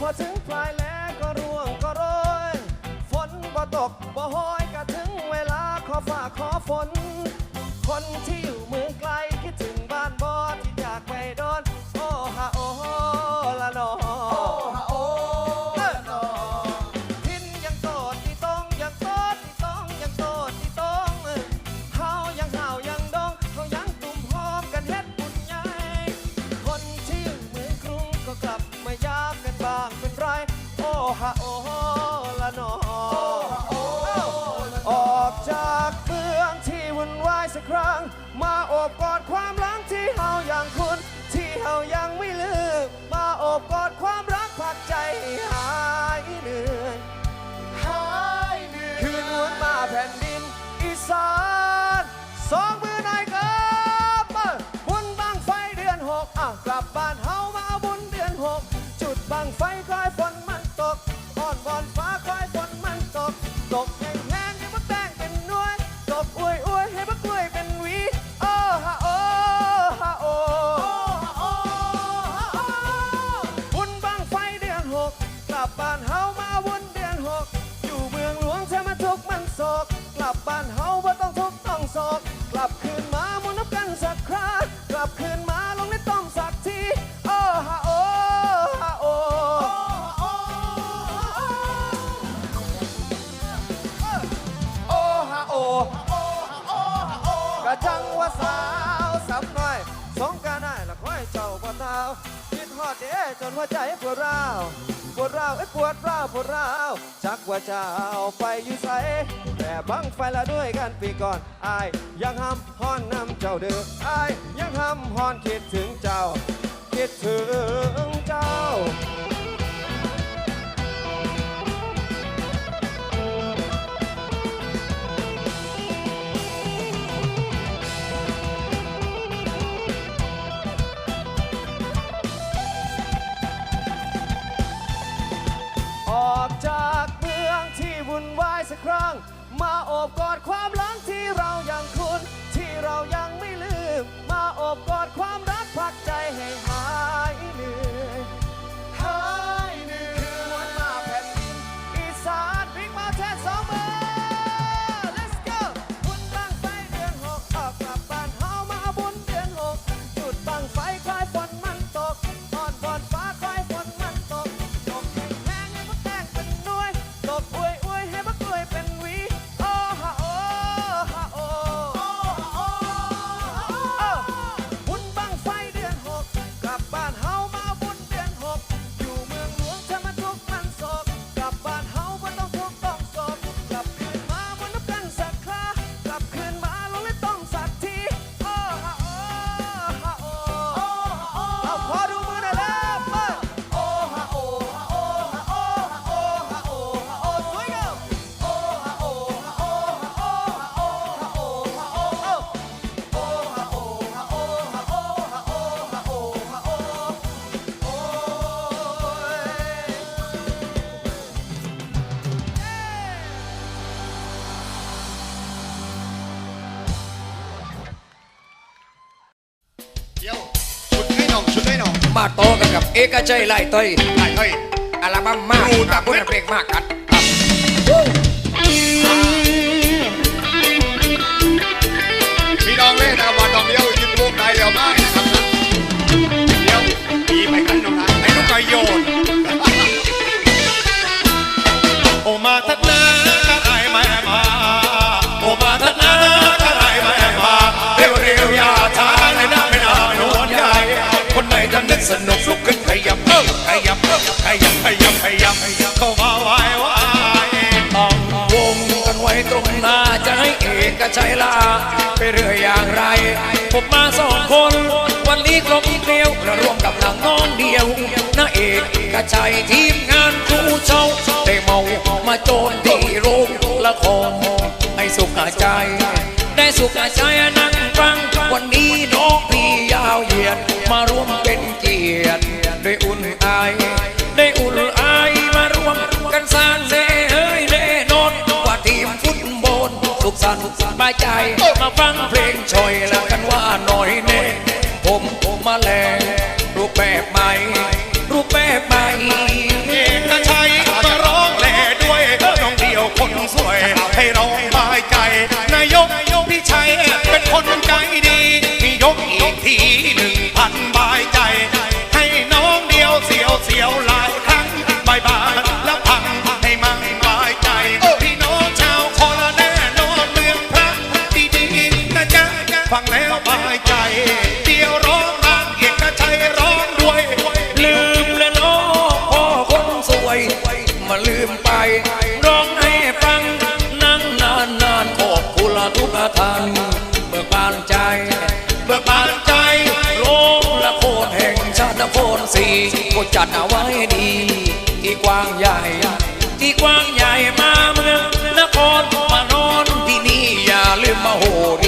พอถึงปลายแล้วก็ร่วงก็โรย ฝนบ่ตกบ่ห้อยก็ถึงเวลาขอฝากขอฝน คนที่อยู่เมืองไกลคิดถึงบ้านบ่ที่ ฮะโอละนอออกจากเมืองที่วุ่นวายสักครั้ง มาโอบกอดความรักที่เฮาอย่างคุณที่เฮายังไม่ลืม มาโอบกอดความรักผักใจให้หายเหนื่อยหายเหนื่อยคืนหวนมาแผ่นดินอีสานสองมือนายกับบุญบังไฟเดือนหกอะกลับบ้านเฮามาเอาบุญเดือนหกจุดบังไฟคลายฝนมา คนราวปวดร้าจักว่าจะเอาไปอยู่ใสแต่บังไฟละด้วยกันปีก่อนอายยังห้ำฮ้อนนำเจ้าเดืออายยังห้ำฮ้อนคิดถึงเจ้า คิดถึง โอบกอดความหลังที่เรายังคุ้นที่เรายังไม่ลืม มาโอบกอดความ มาโตอกันกับเอกชัยไล่ต้อยไอ้เฮ้ยอัลบั้มมากดูดักพูดไหมเพลงมากกัน ใชัยลาไปเรื่อยอย่างไร ผมมาสองคน วันนี้กลมเกลียวและรวมกับนางน้องเดียวน้าเอกกระชัยทีมงานครูเช่าได้เมามาโจนที่โรงละครให้สุขใจ ได้สุขใจนั่ง ใจ มาฟังเพลงช่อยแล้วกันว่าหน่อยเน่ผมผมมาแลรูปแบบใหม่ รูปแบบใหม่เอกชัยมาร้องแหล่ด้วยน้องเดียวคนสวย ให้ร้องบายใจ นายกพี่ชัยเป็นคนใจดี ทุกท่านเบิกบานใจ เบิกบานใจโลกละโคตรแห่งชาตินครสีก็จัดเอาไว้ดี ที่กว้างใหญ่ ที่กว้างใหญ่มาเมืองนครมานอนที่นี่อย่าลืมมาโหดี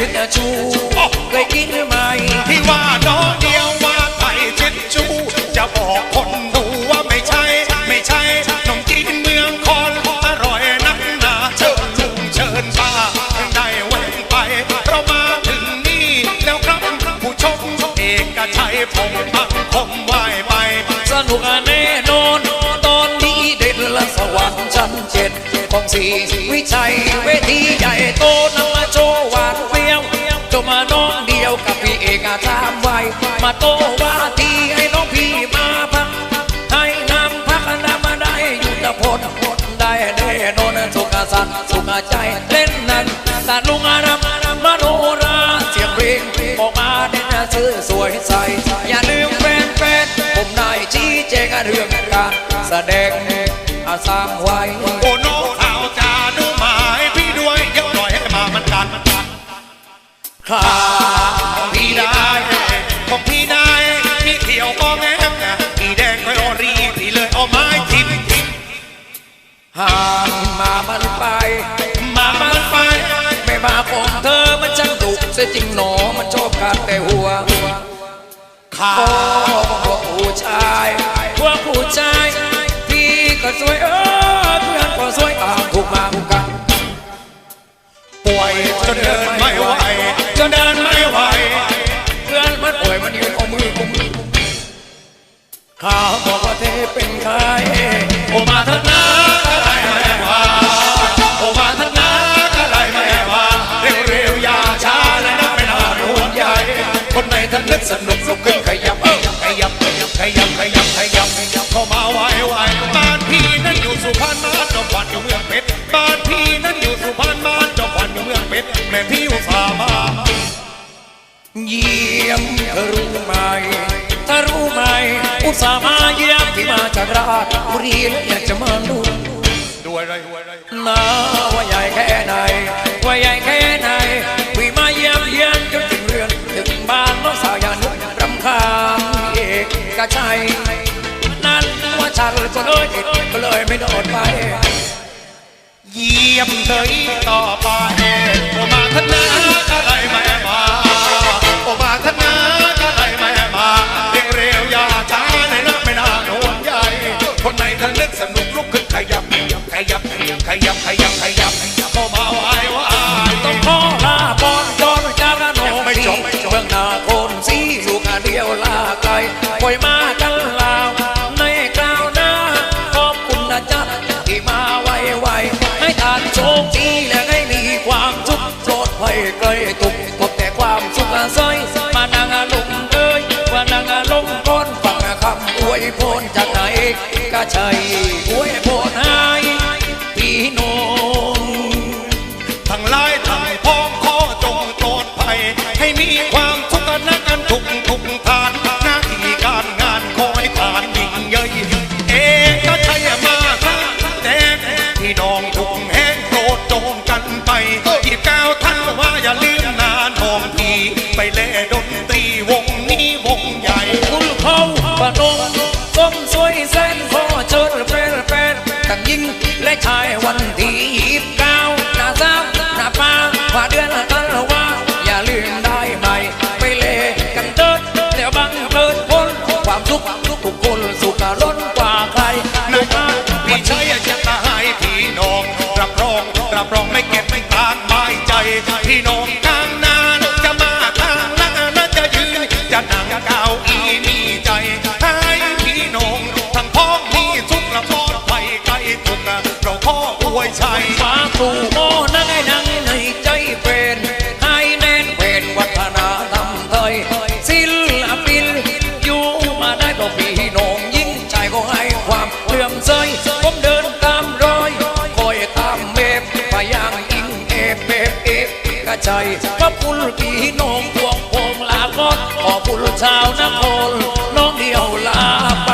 ชิดชูเคยกินไหมที่ว่าน้องเดียวว่าไทยชิดชูจะบอกคนดูว่าไม่ใช่ ไม่ใช่ขนมจีนเมืองคอนอร่อยนักหนาเชิญลุงเชิญป้าได้แวะไป เรามาถึงนี่แล้วครับผู้ชมเอกชัยผมพังคมไหวไป สนุกแน่นอนตอนนี้เด็ดละสวรรค์ชั้นเจ็ดของสีวิชัยเวทีใหญ่โตนำมาโชว์หวานเปรี้ยวเจ โตว่าทีให้น้องพี่มาพัก ให้นำพักน้ำมาได้อยู่ตะพลได้แน่นอนสุขสันต์สุขใจเล่นนั้นตาลุงอารามมโนราเสียงเพลงออกมาเด่นซื้อสวยใส อย่าลืมแฟนแฟนผมได้ชี้แจงเรื่องการแสดงอาสร้างไว้โอ้น้องสาวจาดูหมายพี่ด้วยเดี๋ยวหน่อยให้มามันกันข้าพี่ มันไปมามันไปไม่มาของเธอมันช่างดุเสียจริงหนอมันชอบกัดแต่หัวขาโอ้พวกผู้ชายพวกผู้ชายพี่ก็สวยเออเพื่อนก็สวยต่างถูกมาถูกกันป่วยจนเดินไม่ไหวจนเดินไม่ไหวเพื่อนมันป่วยมันยืนเอามือกุมข้าบอกว่าเธอเป็นใครโอมาเถอะนะ ไหนสนุกลุกขึ้นขยับเออขยับขยับขยับขยับขยับขยับเข้ามาไวไวบ้านพี่นั้นอยู่สุพรรณบ้านจอมขวัญอยู่เมืองเพชรบ้านพี่นั้นอยู่สุพรรณบ้านจอมขวัญอยู่เมืองเพชรแม่พี่อุตส่าห์มาเยี่ยมเธอรู้ไหมถ้ารู้ไหมอุตส่าห์มาเยี่ยมที่มาจากราชบุรีและอยากจะมาดูด้วยเลยด้วยเลยนาว่าใหญ่แค่ไหน กชัยนั่นว่าฉันก็เลยติดก็เลยไม่โดดไปเยี่ยมเลยต่อไปโอมาทนาก็ได้แม่มาโอมาทนาก็ได้แม่มาเร็วๆอย่าช้าเลยนะไม่นานห่วงใยคนไหนท่านนึกสนุกลุกขึ้นขยับขยับขยับขยับขยับขยับเข้ามา ลูกอาเดียวลาไกลปล่อยมาทั้งลาวในกล่าวหน้า ขอบคุณนะจ๊ะที่มาไวไวให้ทานโชคดีและให้มีความสุขโปรดภัยไกลตุกพบแต่ความสุขอาศัยมานางอารมณ์เอ้ยว่านางอารมณ์ก้นฟังคำอวยพรจากไหนก็ใช่ ยิงและชายวันที่ยี่สิบเก้าหน้าซ้ำหน้าป้าว่าเดือนกันว่า อย่าลืมได้ไหม ไปเล่กันเดินแล้วบังเกิดพ้นความสุขทุกคนสุขล้นกว่าใครนะพี่ชัยจะตายพี่น้อง รับรอง รับรองไม่เก็บไม่ตางไม่ใจ พี่น้องทางนา ชัยฟ้าครูโมนังให้นังในใจเป็นให้แน่นเป็นวัฒนธรรมไทยศิลปินอยู่มาได้ก็พี่น้องยิ่งใจก็ให้ความเลื่อมใสผมเดินตามรอยคอยตามเมฟไปย่างอิงเอฟเอฟเอฟกระใจขอบคุณพี่น้องพวงพงลาก่อนขอบคุณชาวนครน้องเดียวลาไป